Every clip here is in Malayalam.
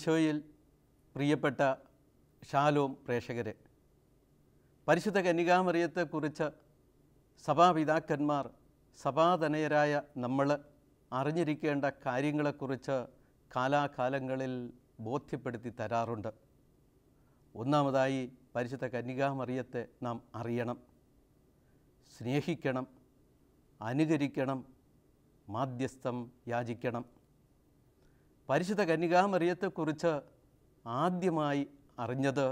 ഈശോയിൽ പ്രിയപ്പെട്ട ഷാലോം പ്രേക്ഷകരെ പരിശുദ്ധ കന്യകാമറിയത്തെക്കുറിച്ച് സഭാപിതാക്കന്മാർ സഭാതനയരായ നമ്മൾ അറിഞ്ഞിരിക്കേണ്ട കാര്യങ്ങളെക്കുറിച്ച് കാലാകാലങ്ങളിൽ ബോധ്യപ്പെടുത്തി തരാറുണ്ട്. ഒന്നാമതായി പരിശുദ്ധ കന്യകാമറിയത്തെ നാം അറിയണം സ്നേഹിക്കണം അനുകരിക്കണം മാധ്യസ്ഥം യാചിക്കണം. പരിശുദ്ധ കന്യകാമറിയത്തെക്കുറിച്ച് ആദ്യമായി അറിഞ്ഞത്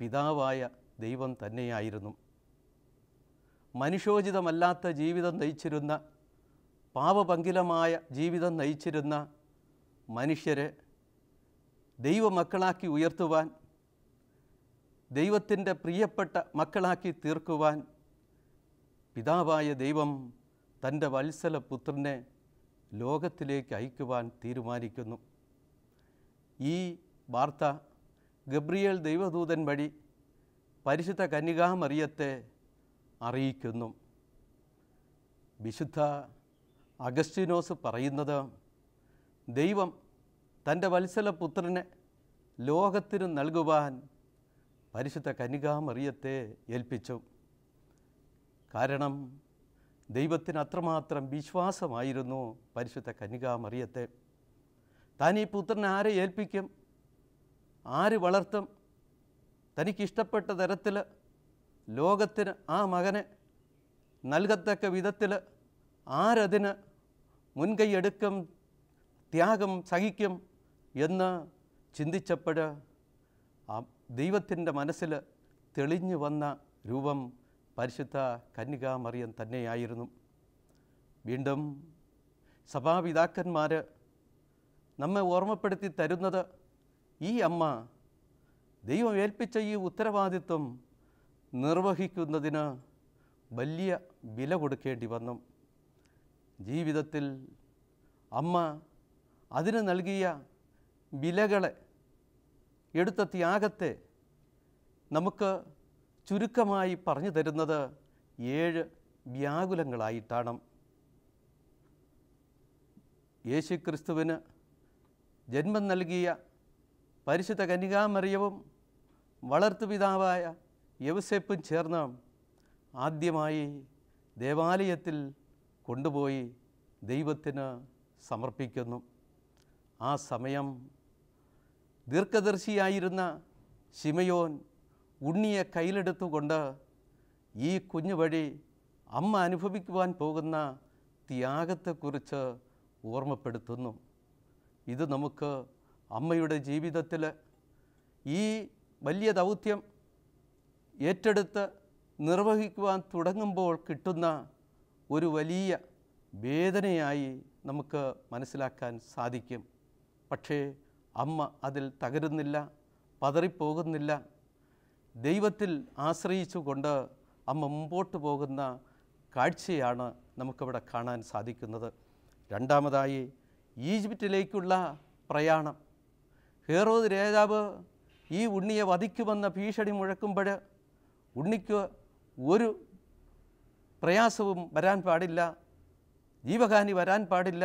പിതാവായ ദൈവം തന്നെയായിരുന്നു. മനുഷ്യോചിതമല്ലാത്ത ജീവിതം നയിച്ചിരുന്ന പാപപങ്കിലമായ ജീവിതം നയിച്ചിരുന്ന മനുഷ്യരെ ദൈവമക്കളാക്കി ഉയർത്തുവാൻ ദൈവത്തിന്റെ പ്രിയപ്പെട്ട മക്കളാക്കി തീർക്കുവാൻ പിതാവായ ദൈവം തന്റെ വത്സല പുത്രനെ ലോകത്തിലേക്ക് അയക്കുവാൻ തീരുമാനിക്കുന്നു. ഈ വാർത്ത ഗബ്രിയേൽ ദൈവദൂതൻ വഴി പരിശുദ്ധ കന്യകാമറിയത്തെ അറിയിക്കുന്നു. വിശുദ്ധ അഗസ്റ്റിനോസ് പറയുന്നത് ദൈവം തന്റെ വത്സല പുത്രനെ ലോകത്തിന് നൽകുവാൻ പരിശുദ്ധ കന്യകാമറിയത്തെ ഏൽപ്പിച്ചു. കാരണം ദൈവത്തിന് അത്രമാത്രം വിശ്വാസമായിരുന്നു പരിശുദ്ധ കന്യകാമറിയത്തെ താൻ ഈ പുത്രനെ ആരെ ഏൽപ്പിക്കും? ആര് വളർത്തും? തനിക്കിഷ്ടപ്പെട്ട തരത്തിൽ ലോകത്തിന് ആ മകനെ നൽകത്തക്ക വിധത്തിൽ ആരതിന് മുൻകൈയെടുക്കും ത്യാഗം സഹിക്കും എന്ന് ചിന്തിച്ചപ്പോൾ ആ ദൈവത്തിന്റെ മനസ്സിൽ തെളിഞ്ഞു വന്ന രൂപം പരിശുദ്ധ കന്യകാമറിയം തന്നെയായിരുന്നു. വീണ്ടും സഭാപിതാക്കന്മാർ നമ്മെ ഓർമ്മപ്പെടുത്തി തരുന്നത് ഈ അമ്മ ദൈവം ഏൽപ്പിച്ച ഈ ഉത്തരവാദിത്വം നിർവഹിക്കുന്നതിന് വലിയ വില കൊടുക്കേണ്ടി വന്നു. ജീവിതത്തിൽ അമ്മ അതിന് നൽകിയ വിലകളെ എടുത്ത ത്യാഗത്തെ നമുക്ക് ചുരുക്കമായി പറഞ്ഞു തരുന്നത് ഏഴ് വ്യാകുലങ്ങളായിട്ടാണ്. യേശുക്രിസ്തുവിന് ജന്മം നൽകിയ പരിശുദ്ധ കന്യകാമറിയവും വളർത്തുപിതാവായ യവസേപ്പും ചേർന്ന് ആദ്യമായി ദേവാലയത്തിൽ കൊണ്ടുപോയി ദൈവത്തിന് സമർപ്പിക്കുന്നു. ആ സമയം ദീർഘദർശിയായിരുന്ന ശിമയോൻ ഉണ്ണിയെ കയ്യിലെടുത്തുകൊണ്ട് ഈ കുഞ്ഞു വഴി അമ്മ അനുഭവിക്കുവാൻ പോകുന്ന ത്യാഗത്തെക്കുറിച്ച് ഓർമ്മപ്പെടുത്തുന്നു. ഇത് നമുക്ക് അമ്മയുടെ ജീവിതത്തിൽ ഈ വലിയ ദൗത്യം ഏറ്റെടുത്ത് നിർവഹിക്കുവാൻ തുടങ്ങുമ്പോൾ കിട്ടുന്ന ഒരു വലിയ വേദനയായി നമുക്ക് മനസ്സിലാക്കാൻ സാധിക്കും. പക്ഷേ അമ്മ അതിൽ തകരുന്നില്ല പതറിപ്പോകുന്നില്ല. ദൈവത്തിൽ ആശ്രയിച്ചുകൊണ്ട് അമ്മ മുമ്പോട്ട് പോകുന്ന കാഴ്ചയാണ് നമുക്കിവിടെ കാണാൻ സാധിക്കുന്നത്. രണ്ടാമതായി ഈജിപ്റ്റിലേക്കുള്ള പ്രയാണം. ഹേറോദ് രാജാവ് ഈ ഉണ്ണിയെ വധിക്കുമെന്ന ഭീഷണി മുഴക്കുമ്പോൾ ഉണ്ണിക്ക് ഒരു പ്രയാസവും വരാൻ പാടില്ല ജീവഹാനി വരാൻ പാടില്ല.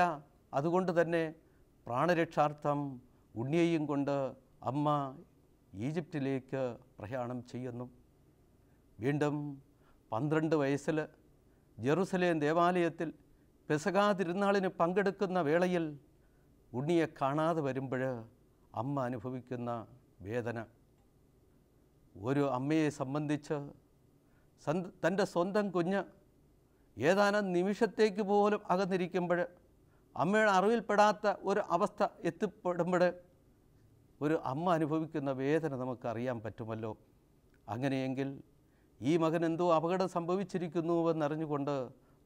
അതുകൊണ്ട് തന്നെ പ്രാണരക്ഷാർത്ഥം ഉണ്ണിയെയും കൊണ്ട് അമ്മ ഈജിപ്തിലേക്ക് പ്രയാണം ചെയ്യുന്നു. വീണ്ടും പന്ത്രണ്ട് വയസ്സിൽ ജെറുസലേം ദേവാലയത്തിൽ പെസകാ തിരുനാളിന് പങ്കെടുക്കുന്ന വേളയിൽ ഉണ്ണിയെ കാണാതെ വരുമ്പോൾ അമ്മ അനുഭവിക്കുന്ന വേദന. ഒരു അമ്മയെ സംബന്ധിച്ച് തന്റെ സ്വന്തം കുഞ്ഞ് ഏതാനും നിമിഷത്തേക്ക് പോലും അകന്നിരിക്കുമ്പോൾ അമ്മയുടെ അറിവിൽപ്പെടാത്ത ഒരു അവസ്ഥ എത്തിപ്പെടുമ്പോൾ ഒരു അമ്മ അനുഭവിക്കുന്ന വേദന നമുക്കറിയാൻ പറ്റുമല്ലോ. അങ്ങനെയെങ്കിൽ ഈ മകൻ എന്തോ അപകടം സംഭവിച്ചിരിക്കുന്നുവെന്നറിഞ്ഞുകൊണ്ട്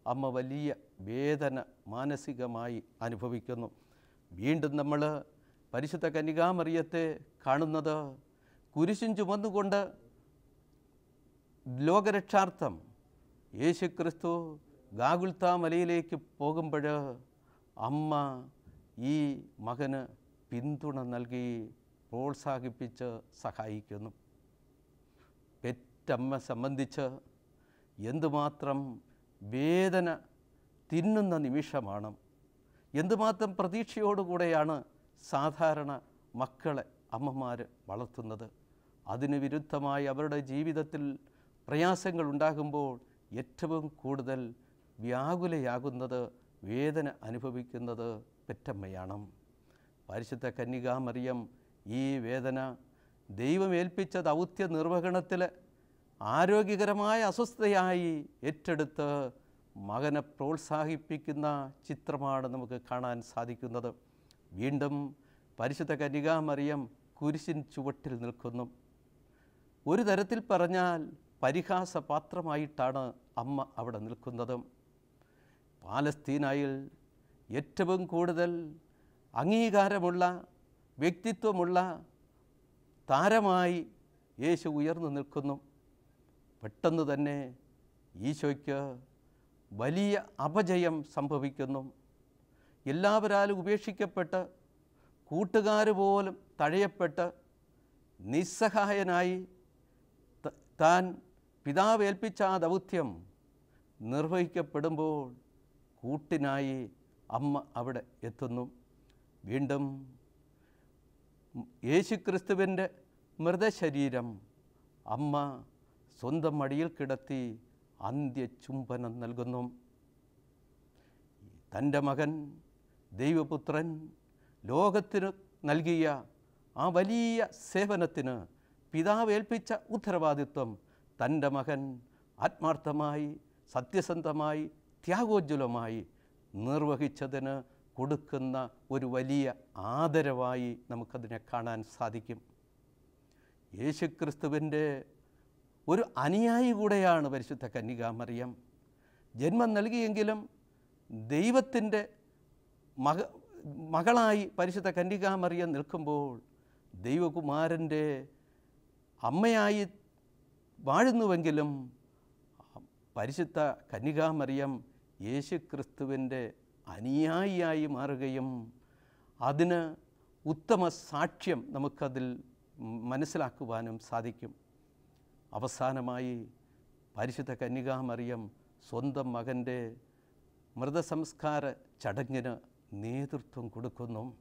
അമ്മ വലിയ വേദന മാനസികമായി അനുഭവിക്കുന്നു. വീണ്ടും നമ്മൾ പരിശുദ്ധ കന്യകാമറിയത്തെ കാണുന്നത് കുരിശും ചുമന്നുകൊണ്ട് ലോകരക്ഷാർത്ഥം യേശുക്രിസ്തു ഗാഗുൽത്ത മലയിലേക്ക് പോകുമ്പോൾ അമ്മ ഈ മകന് പിന്തുണ നൽകി പ്രോത്സാഹിപ്പിച്ച് സഹായിക്കുന്നു. പെറ്റമ്മ സംബന്ധിച്ച് എന്തുമാത്രം വേദന തിന്നുന്ന നിമിഷമാണ്. എന്തുമാത്രം പ്രതീക്ഷയോടുകൂടെയാണ് സാധാരണ മക്കളെ അമ്മമാർ വളർത്തുന്നത്. അതിന് വിരുദ്ധമായി അവരുടെ ജീവിതത്തിൽ പ്രയാസങ്ങൾ ഉണ്ടാകുമ്പോൾ ഏറ്റവും കൂടുതൽ വ്യാകുലയാകുന്നത് വേദന അനുഭവിക്കുന്നത് പെറ്റമ്മയാണ്. പരിശുദ്ധ കന്യകാമറിയം ഈ വേദന ദൈവം ഏൽപ്പിച്ച ദൗത്യ നിർവഹണത്തിൽ ആരോഗ്യകരമായ അസ്വസ്ഥതയായി ഏറ്റെടുത്ത് മകനെ പ്രോത്സാഹിപ്പിക്കുന്ന ചിത്രമാണ് നമുക്ക് കാണാൻ സാധിക്കുന്നത്. വീണ്ടും പരിശുദ്ധ കന്യകാമറിയം കുരിശിൻ ചുവട്ടിൽ നിൽക്കുന്നു. ഒരു തരത്തിൽ പറഞ്ഞാൽ പരിഹാസപാത്രമായിട്ടാണ് അമ്മ അവിടെ നിൽക്കുന്നത്. പാലസ്തീനായിൽ ഏറ്റവും കൂടുതൽ അംഗീകാരമുള്ള വ്യക്തിത്വമുള്ള താരമായി യേശു ഉയർന്നു നിൽക്കുന്നു. പെട്ടെന്ന് തന്നെ ഈശോയ്ക്ക് വലിയ അപജയം സംഭവിക്കുന്നു. എല്ലാവരാലും ഉപേക്ഷിക്കപ്പെട്ട് കൂട്ടുകാർ പോലും തഴയപ്പെട്ട് നിസ്സഹായനായി താൻ പിതാവ് ഏൽപ്പിച്ച ആ ദൗത്യം നിർവഹിക്കപ്പെടുമ്പോൾ കൂട്ടിനായി അമ്മ അവിടെ എത്തുന്നു. വീണ്ടും യേശുക്രിസ്തുവിന്റെ മൃതശരീരം അമ്മ സ്വന്തം മടിയിൽ കിടത്തി അന്ത്യചുംബനം നൽകുന്നു. തന്റെ മകൻ ദൈവപുത്രൻ ലോകത്തിന് നൽകിയ ആ വലിയ സേവനത്തിന് പിതാവ് ഏൽപ്പിച്ച ഉത്തരവാദിത്വം തന്റെ മകൻ ആത്മാർത്ഥമായി സത്യസന്ധമായി ത്യാഗോജ്വലമായി നിർവഹിച്ചതിന് കൊടുക്കുന്ന ഒരു വലിയ ആദരവായി നമുക്കതിനെ കാണാൻ സാധിക്കും. യേശുക്രിസ്തുവിന്റെ ഒരു അനുയായി കൂടെയാണ് പരിശുദ്ധ കന്യകാമറിയം. ജന്മം നൽകിയെങ്കിലും ദൈവത്തിന്റെ മക മകളായി പരിശുദ്ധ കന്യകാമറിയം നിൽക്കുമ്പോൾ ദൈവകുമാരന്റെ അമ്മയായി വാഴുന്നുവെങ്കിലും പരിശുദ്ധ കന്യകാമറിയം യേശുക്രിസ്തുവിന്റെ അനുയായിയായി മാറുകയും അതിന് ഉത്തമ സാക്ഷ്യം നമുക്കതിൽ മനസ്സിലാക്കുവാനും സാധിക്കും. അവസാനമായി പരിശുദ്ധ കന്യകാമറിയം സ്വന്തം മകന്റെ മൃതസംസ്കാര ചടങ്ങിന് നേതൃത്വം കൊടുക്കുന്നു.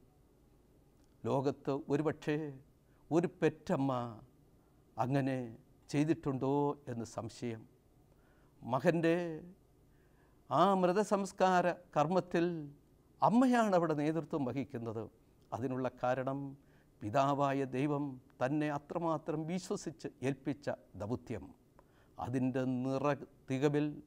ലോകത്ത് ഒരുപക്ഷേ ഒരു പെറ്റമ്മ അങ്ങനെ ചെയ്തിട്ടുണ്ടോ എന്ന് സംശയം. മകന്റെ ആ മൃതസംസ്കാര കർമ്മത്തിൽ അമ്മയാണ് അവിടെ നേതൃത്വം വഹിക്കുന്നത്. അതിനുള്ള കാരണം പിതാവായ ദൈവം തന്നെ അത്രമാത്രം വിശ്വസിച്ച് ഏൽപ്പിച്ച ദൗത്യം. അതിന്റെ നിറ തികവിൽ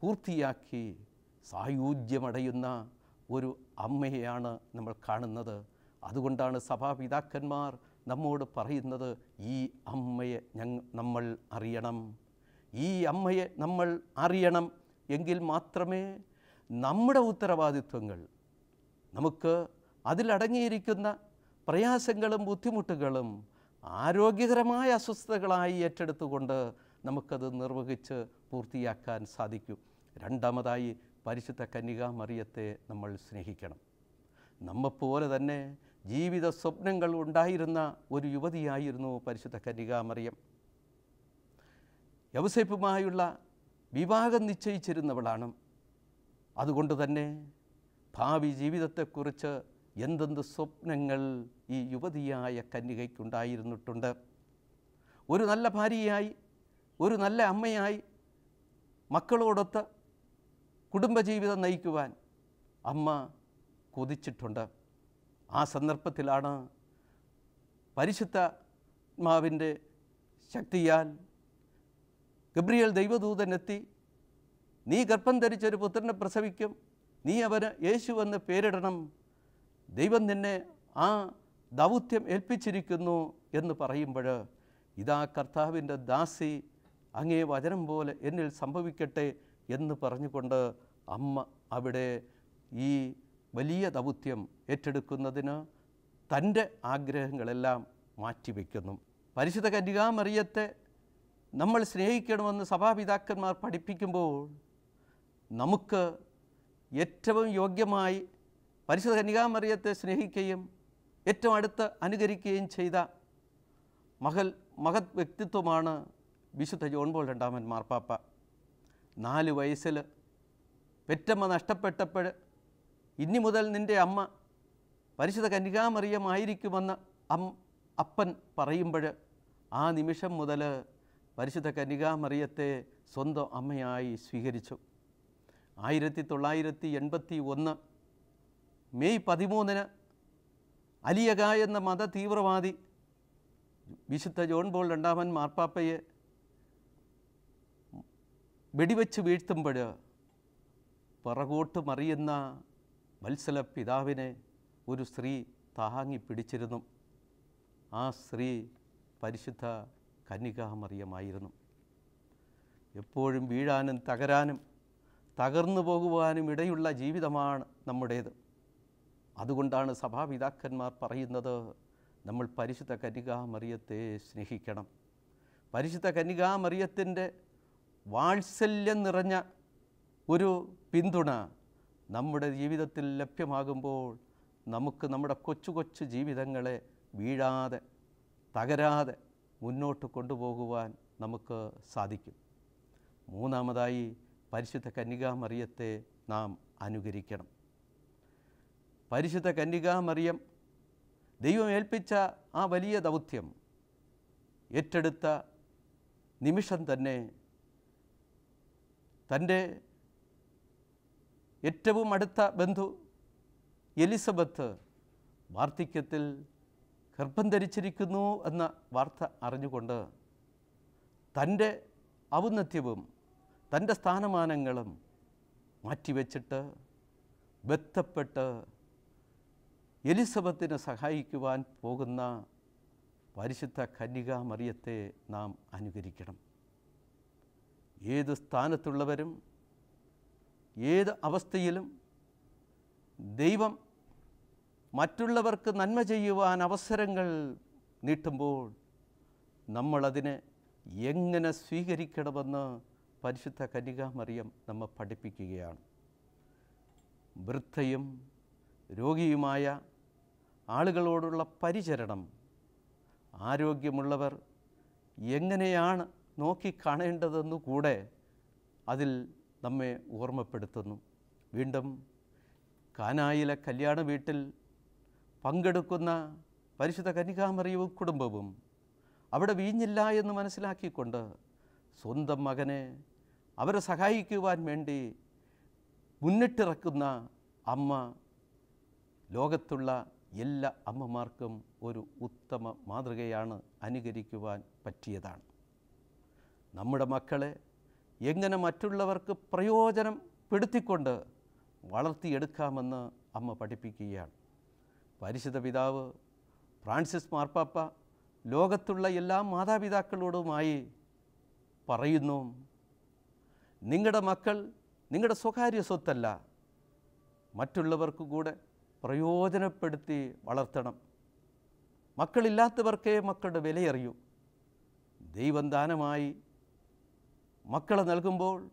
പൂർത്തിയാക്കി സായുജ്യമടയുന്ന ഒരു അമ്മയെയാണ് നമ്മൾ കാണുന്നത്. അതുകൊണ്ടാണ് സഭാപിതാക്കന്മാർ നമ്മോട് പറയുന്നത് ഈ അമ്മയെ നമ്മൾ അറിയണം. ഈ അമ്മയെ നമ്മൾ അറിയണം എങ്കിൽ മാത്രമേ നമ്മുടെ ഉത്തരവാദിത്വങ്ങൾ നമുക്ക് അതിലടങ്ങിയിരിക്കുന്ന പ്രയാസങ്ങളും ബുദ്ധിമുട്ടുകളും ആരോഗ്യകരമായ അസ്വസ്ഥതകളായി ഏറ്റെടുത്തുകൊണ്ട് നമുക്കത് നിർവഹിച്ച് പൂർത്തിയാക്കാൻ സാധിക്കും. രണ്ടാമതായി പരിശുദ്ധ കന്യകാമറിയത്തെ നമ്മൾ സ്നേഹിക്കണം. നമ്മെപ്പോലെ തന്നെ ജീവിത സ്വപ്നങ്ങൾ ഉണ്ടായിരുന്ന ഒരു യുവതിയായിരുന്നു പരിശുദ്ധ കന്യകാമറിയം. യവസേപ്പുമായുള്ള വിവാഹം നിശ്ചയിച്ചിരുന്നവളാണ്. അതുകൊണ്ട് തന്നെ ഭാവി ജീവിതത്തെക്കുറിച്ച് എന്തെന്ത് സ്വപ്നങ്ങൾ ഈ യുവതിയായ കന്യകയ്ക്കുണ്ടായിരുന്നിട്ടുണ്ട്. ഒരു നല്ല ഭാര്യയായി ഒരു നല്ല അമ്മയായി മക്കളോടൊത്ത് കുടുംബജീവിതം നയിക്കുവാൻ അമ്മ കൊതിച്ചിട്ടുണ്ട്. ആ സന്ദർഭത്തിലാണ് പരിശുദ്ധ ആത്മാവിന്റെ ശക്തിയാൽ ഗബ്രിയേൽ ദൈവദൂതൻ എത്തി. നീ ഗർഭം ധരിച്ചൊരു പുത്രനെ പ്രസവിക്കും. നീ അവന് യേശു എന്ന് പേരിടണം. ദൈവം നിന്നെ ആ ദൗത്യം ഏൽപ്പിച്ചിരിക്കുന്നു എന്ന് പറയുമ്പോൾ ഇതാ കർത്താവിന്റെ ദാസി അങ്ങേ വചനം പോലെ എന്നിൽ സംഭവിക്കട്ടെ എന്ന് പറഞ്ഞുകൊണ്ട് അമ്മ അവിടെ ഈ വലിയ ദൗത്യം ഏറ്റെടുക്കുന്നതിന് തന്റെ ആഗ്രഹങ്ങളെല്ലാം മാറ്റിവെക്കുന്നു. പരിശുദ്ധ കന്യകാമറിയത്തെ നമ്മൾ സ്നേഹിക്കണമെന്ന് സഭാപിതാക്കന്മാർ പഠിപ്പിക്കുമ്പോൾ നമുക്ക് ഏറ്റവും യോഗ്യമായി പരിശുദ്ധ കന്യകാമറിയത്തെ സ്നേഹിക്കുകയും ഏറ്റവും അടുത്ത് അനുകരിക്കുകയും ചെയ്ത മകൾ മഹത് വ്യക്തിത്വമാണ് വിശുദ്ധ ജോൺ പോൾ രണ്ടാമൻ മാർപ്പാപ്പ. നാല് വയസ്സിൽ പെറ്റമ്മ നഷ്ടപ്പെട്ടപ്പോൾ ഇനി മുതൽ നിന്റെ അമ്മ പരിശുദ്ധ കന്യകാമറിയമായിരിക്കുമെന്ന് അം അപ്പൻ പറയുമ്പോൾ ആ നിമിഷം മുതൽ പരിശുദ്ധ കനികാമറിയത്തെ സ്വന്തം അമ്മയായി സ്വീകരിച്ചു. ആയിരത്തി തൊള്ളായിരത്തി എൺപത്തി ഒന്ന് മെയ് പതിമൂന്നിന് അലിയക എന്ന മത തീവ്രവാദി വിശുദ്ധ ജോൺ ബോൾ രണ്ടാമൻ മാർപ്പാപ്പയെ വെടിവെച്ച് വീഴ്ത്തുമ്പോൾ പിറകോട്ട് മറിയുന്ന വത്സല പിതാവിനെ ഒരു സ്ത്രീ താങ്ങി പിടിച്ചിരുന്നു. ആ സ്ത്രീ പരിശുദ്ധ കന്യകാമറിയമായിരുന്നു എപ്പോഴും വീഴാനും തകരാനും തകർന്നു പോകുവാനും ഇടയുള്ള ജീവിതമാണ് നമ്മുടേത്. അതുകൊണ്ടാണ് സഭാപിതാക്കന്മാർ പറയുന്നത് നമ്മൾ പരിശുദ്ധ കന്യകാമറിയത്തെ സ്നേഹിക്കണം. പരിശുദ്ധ കന്യകാമറിയത്തിന്റെ വാത്സല്യം നിറഞ്ഞ ഒരു പിന്തുണ നമ്മുടെ ജീവിതത്തിൽ ലഭ്യമാകുമ്പോൾ നമുക്ക് നമ്മുടെ കൊച്ചു കൊച്ചു ജീവിതങ്ങളെ വീഴാതെ തകരാതെ മുന്നോട്ട് കൊണ്ടുപോകുവാൻ നമുക്ക് സാധിക്കും. മൂന്നാമതായി പരിശുദ്ധ കന്യകാമറിയത്തെ നാം അനുകരിക്കണം. പരിശുദ്ധ കന്യകാമറിയം ദൈവം ഏൽപ്പിച്ച ആ വലിയ ദൗത്യം ഏറ്റെടുത്ത നിമിഷം തന്നെ തന്റെ ഏറ്റവും അടുത്ത ബന്ധു എലിസബത്ത് വാർദ്ധക്യത്തിൽ ഗർഭം ധരിച്ചിരിക്കുന്നു എന്ന വാർത്ത അറിഞ്ഞുകൊണ്ട് തന്റെ ഔന്നത്യവും തന്റെ സ്ഥാനമാനങ്ങളും മാറ്റിവെച്ചിട്ട് ബന്ധപ്പെട്ട് എലിസബത്തിനെ സഹായിക്കുവാൻ പോകുന്ന പരിശുദ്ധ കന്യകാമറിയത്തെ നാം അനുകരിക്കണം. ഏത് സ്ഥാനത്തുള്ളവരും ഏത് അവസ്ഥയിലും ദൈവം മറ്റുള്ളവർക്ക് നന്മ ചെയ്യുവാൻ അവസരങ്ങൾ നീട്ടുമ്പോൾ നമ്മളതിനെ എങ്ങനെ സ്വീകരിക്കണമെന്ന് പരിശുദ്ധ കന്യകാമറിയം നമ്മെ പഠിപ്പിക്കുകയാണ്. വൃദ്ധയും രോഗിയുമായ ആളുകളോടുള്ള പരിചരണം ആരോഗ്യമുള്ളവർ എങ്ങനെയാണ് നോക്കിക്കാണേണ്ടതെന്നു കൂടെ അതിൽ നമ്മെ ഓർമ്മപ്പെടുത്തുന്നു. വീണ്ടും കാനായിലെ കല്യാണ വീട്ടിൽ പങ്കെടുക്കുന്ന പരിശുദ്ധ കനികാമറിയവും കുടുംബവും അവിടെ വീഞ്ഞില്ല എന്ന് മനസ്സിലാക്കിക്കൊണ്ട് സ്വന്തം മകനെ അവരെ സഹായിക്കുവാൻ വേണ്ടി മുന്നിട്ടിറക്കുന്ന അമ്മ ലോകത്തുള്ള എല്ലാ അമ്മമാർക്കും ഒരു ഉത്തമ മാതൃകയാണ് അനുകരിക്കുവാൻ പറ്റിയതാണ്. നമ്മുടെ മക്കളെ എങ്ങനെ മറ്റുള്ളവർക്ക് പ്രയോജനം പെടുത്തിക്കൊണ്ട് വളർത്തിയെടുക്കാമെന്ന് അമ്മ പഠിപ്പിക്കുകയാണ്. പരിശുദ്ധ പിതാവ് ഫ്രാൻസിസ് മാർപ്പാപ്പ ലോകത്തുള്ള എല്ലാ മാതാപിതാക്കളോടുമായി പറയുന്നു നിങ്ങളുടെ മക്കൾ നിങ്ങളുടെ സ്വകാര്യ സ്വത്തല്ല. മറ്റുള്ളവർക്ക് കൂടെ പ്രയോജനപ്പെടുത്തി വളർത്തണം. മക്കളില്ലാത്തവർക്കേ മക്കളുടെ വിലയറിയൂ. ദൈവം ദാനമായി മക്കളെ നൽകുമ്പോൾ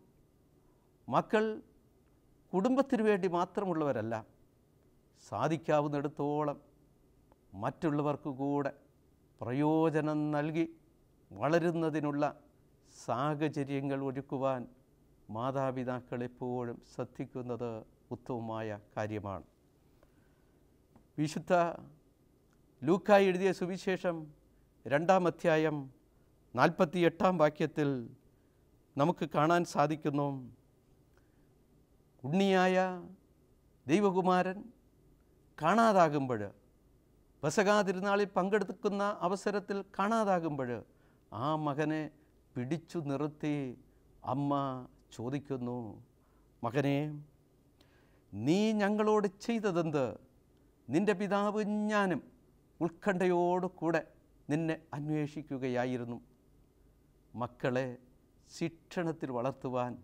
മക്കൾ കുടുംബത്തിനു വേണ്ടി മാത്രമുള്ളവരല്ല. സാധിക്കാവുന്നിടത്തോളം മറ്റുള്ളവർക്ക് കൂടെ പ്രയോജനം നൽകി വളരുന്നതിനുള്ള സാഹചര്യങ്ങൾ ഒരുക്കുവാൻ മാതാപിതാക്കൾ എപ്പോഴും ശ്രദ്ധിക്കുന്നത് ഉത്തമമായ കാര്യമാണ്. വിശുദ്ധ ലൂക്കായി എഴുതിയ സുവിശേഷം രണ്ടാം അധ്യായം നാൽപ്പത്തി എട്ടാം വാക്യത്തിൽ നമുക്ക് കാണാൻ സാധിക്കുന്നു. ഉണ്ണിയായ ദൈവകുമാരൻ കാണാതാകുമ്പോൾ പെസകാ തിരുനാളിൽ പങ്കെടുക്കുന്ന അവസരത്തിൽ കാണാതാകുമ്പോൾ ആ മകനെ പിടിച്ചു നിർത്തി അമ്മ ചോദിക്കുന്നു മകനെ നീ ഞങ്ങളോട് ചെയ്തതെന്ത്? നിന്റെ പിതാവ് ഞാനും ഉത്കണ്ഠയോട് കൂടെ നിന്നെ അന്വേഷിക്കുകയായിരുന്നു. മക്കളെ ശിക്ഷണത്തിൽ വളർത്തുവാൻ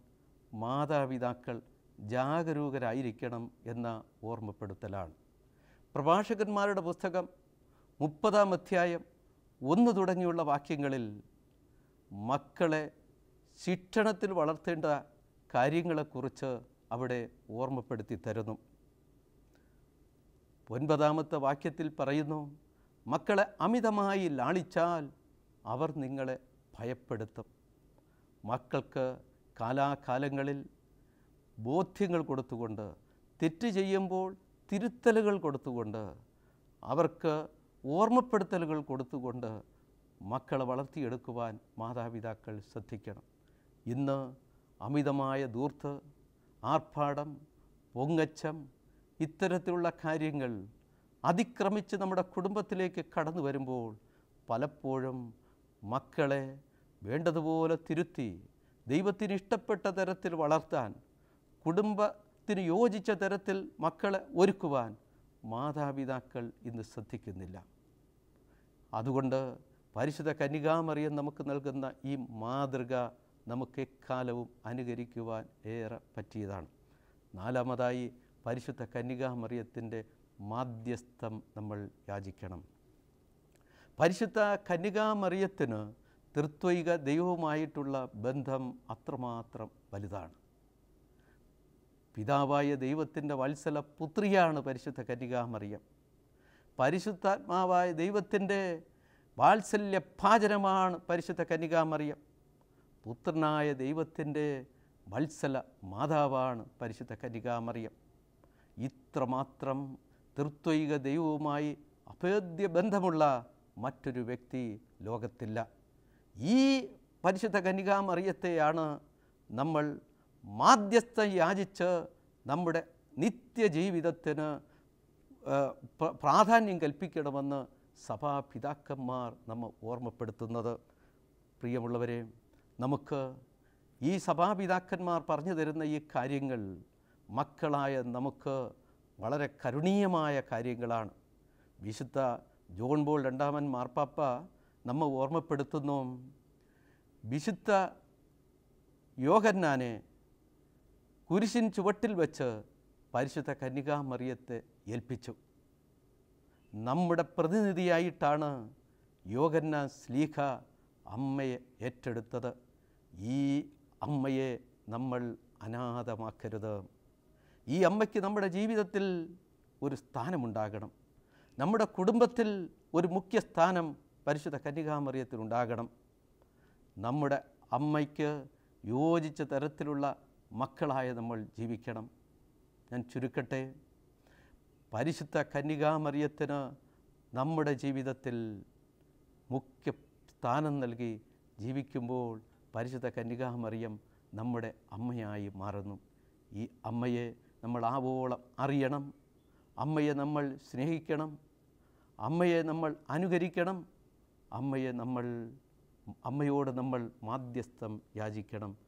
മാതാപിതാക്കൾ ജാഗരൂകരായിരിക്കണം എന്ന ഓർമ്മപ്പെടുത്തലാണ്. പ്രഭാഷകന്മാരുടെ പുസ്തകം മുപ്പതാം അധ്യായം ഒന്ന് തുടങ്ങിയുള്ള വാക്യങ്ങളിൽ മക്കളെ ശിക്ഷണത്തിൽ വളർത്തേണ്ട കാര്യങ്ങളെക്കുറിച്ച് അവിടെ ഓർമ്മപ്പെടുത്തി തരുന്നു. ഒൻപതാമത്തെ വാക്യത്തിൽ പറയുന്നു മക്കളെ അമിതമായി ലാളിച്ചാൽ അവർ നിങ്ങളെ ഭയപ്പെടുത്തും. മക്കൾക്ക് കാലാകാലങ്ങളിൽ ബോധ്യങ്ങൾ കൊടുത്തുകൊണ്ട് തെറ്റ് ചെയ്യുമ്പോൾ തിരുത്തലുകൾ കൊടുത്തുകൊണ്ട് അവർക്ക് ഓർമ്മപ്പെടുത്തലുകൾ കൊടുത്തുകൊണ്ട് മക്കളെ വളർത്തിയെടുക്കുവാൻ മാതാപിതാക്കൾ ശ്രദ്ധിക്കണം. ഇന്ന് അമിതമായ ദൂർത്ത് ആർഭാടം പൊങ്ങച്ചം ഇത്തരത്തിലുള്ള കാര്യങ്ങൾ അതിക്രമിച്ച് നമ്മുടെ കുടുംബത്തിലേക്ക് കടന്നു വരുമ്പോൾ പലപ്പോഴും മക്കളെ വേണ്ടതുപോലെ തിരുത്തി ദൈവത്തിന് ഇഷ്ടപ്പെട്ട തരത്തിൽ വളർത്താൻ കുടുംബത്തിന് യോജിച്ച തരത്തിൽ മക്കളെ ഒരുക്കുവാൻ മാതാപിതാക്കൾ ഇന്ന് ശ്രദ്ധിക്കുന്നില്ല. അതുകൊണ്ട് പരിശുദ്ധ കന്യകാമറിയം നമുക്ക് നൽകുന്ന ഈ മാതൃക നമുക്ക് എക്കാലവും അനുകരിക്കുവാൻ ഏറെ പറ്റിയതാണ്. നാലാമതായി പരിശുദ്ധ കന്യകാമറിയത്തിന്റെ മാധ്യസ്ഥം നമ്മൾ യാചിക്കണം. പരിശുദ്ധ കന്യകാമറിയത്തിന് തൃത്വൈക ദൈവവുമായിട്ടുള്ള ബന്ധം അത്രമാത്രം വലുതാണ്. പിതാവായ ദൈവത്തിന്റെ വത്സല പുത്രിയാണ് പരിശുദ്ധ കന്യകാമറിയം പരിശുദ്ധാത്മാവായ ദൈവത്തിന്റെ വാത്സല്യ ഭാചനമാണ് പരിശുദ്ധ കന്യകാമറിയം പുത്രനായ ദൈവത്തിന്റെ വത്സല മാതാവാണ് പരിശുദ്ധ കന്യകാമറിയം ഇത്രമാത്രം തൃത്വൈക ദൈവവുമായി അഭേദ്യ ബന്ധമുള്ള മറ്റൊരു വ്യക്തി ലോകത്തില്ല. ഈ പരിശുദ്ധ കന്യകാമറിയത്തെയാണ് നമ്മൾ മാധ്യസ്ഥം യാചിച്ച് നമ്മുടെ നിത്യജീവിതത്തിന് പ്രാധാന്യം കൽപ്പിക്കണമെന്ന് സഭാപിതാക്കന്മാർ നമ്മൾ ഓർമ്മപ്പെടുത്തുന്നത്. പ്രിയമുള്ളവരെ നമുക്ക് ഈ സഭാപിതാക്കന്മാർ പറഞ്ഞു തരുന്ന ഈ കാര്യങ്ങൾ മക്കളായ നമുക്ക് വളരെ കരുണീയമായ കാര്യങ്ങളാണ്. വിശുദ്ധ ജോൺ ബോൾ രണ്ടാമൻ മാർപ്പാപ്പ നമ്മെ ഓർമ്മപ്പെടുത്തുന്നു. വിശുദ്ധ യോഹന്നാനെ കുരിശിൻ ചുവട്ടിൽ വെച്ച് പരിശുദ്ധ കന്യകാമറിയത്തെ ഏൽപ്പിച്ചു. നമ്മുടെ പ്രതിനിധിയായിട്ടാണ് യോഗന്ന സ്ലീഹ അമ്മയെ ഏറ്റെടുത്തത്. ഈ അമ്മയെ നമ്മൾ അനാഥമാക്കരുത്. ഈ അമ്മയ്ക്ക് നമ്മുടെ ജീവിതത്തിൽ ഒരു സ്ഥാനമുണ്ടാകണം. നമ്മുടെ കുടുംബത്തിൽ ഒരു മുഖ്യ സ്ഥാനം പരിശുദ്ധ കന്യകാമറിയത്തിനുണ്ടാകണം നമ്മുടെ അമ്മയ്ക്ക് യോജിച്ച തരത്തിലുള്ള മക്കളായ നമ്മൾ ജീവിക്കണം. ഞാൻ ചുരുക്കട്ടെ. പരിശുദ്ധ കന്യകാമറിയത്തിന് നമ്മുടെ ജീവിതത്തിൽ മുഖ്യ സ്ഥാനം നൽകി ജീവിക്കുമ്പോൾ പരിശുദ്ധ കന്യകാമറിയം നമ്മുടെ അമ്മയായി മാറുന്നു. ഈ അമ്മയെ നമ്മൾ ആവോളം അറിയണം. അമ്മയെ നമ്മൾ സ്നേഹിക്കണം. അമ്മയെ നമ്മൾ അനുകരിക്കണം. അമ്മയെ നമ്മൾ അമ്മയോട് നമ്മൾ മാധ്യസ്ഥം യാചിക്കണം.